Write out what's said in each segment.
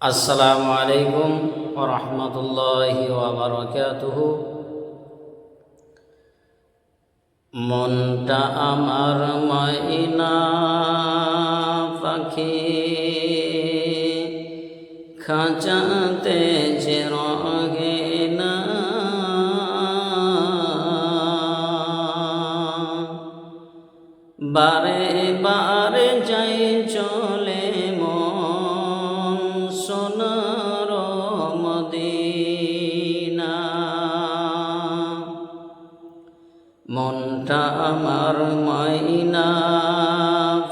আসসালামু আলাইকুম ওরহমতুল্লাহি ওবরকাতুহু মনটা আমার মাইনা পাখি খাঁচাতে যে রগে না। বারে বারে মনটা আমার মাইনা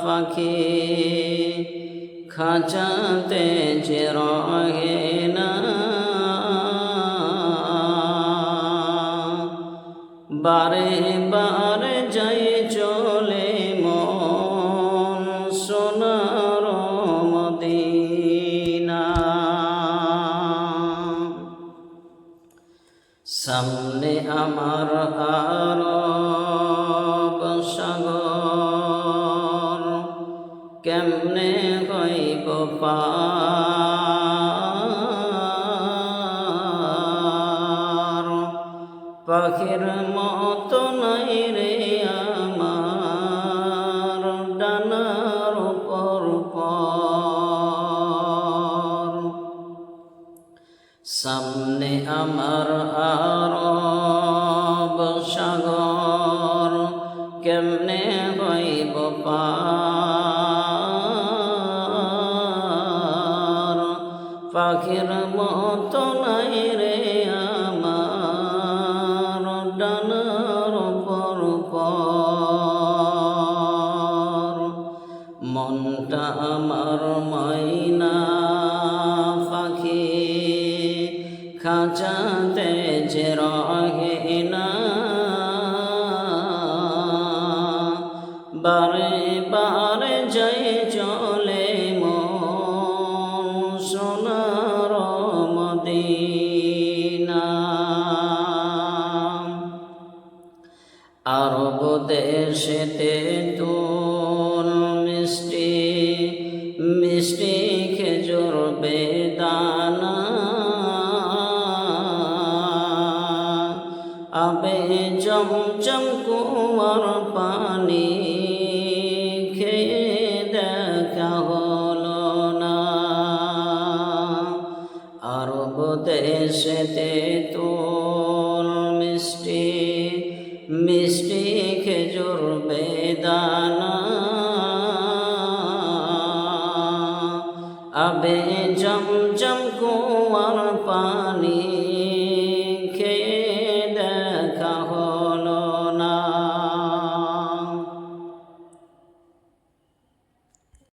পাখি খাঁচাতে যে রহে না। বারে বারে সামনে আমার আরব সাগর। কেমনে হইব পাখির মতো নাই রে সামনে আমার আরব সাগর কেমনে হইব পার? পাখির মতো নাই রে আমার, ডানার পর মনটা আমার খাঁচাতে যে রহে না। বারে বারে যাই চলে মন সোনার মদিনা। আরব দেশেতে তুল মিষ্টি মিষ্টি খেজুর বেদানা। চমচম কুয়ার পানি খেয়ে দেখা হলো না। আরব দেশেতে তুল মিষ্টি মিষ্টি খেজুর বেদানা। আবে জমজম কুয়ার পানি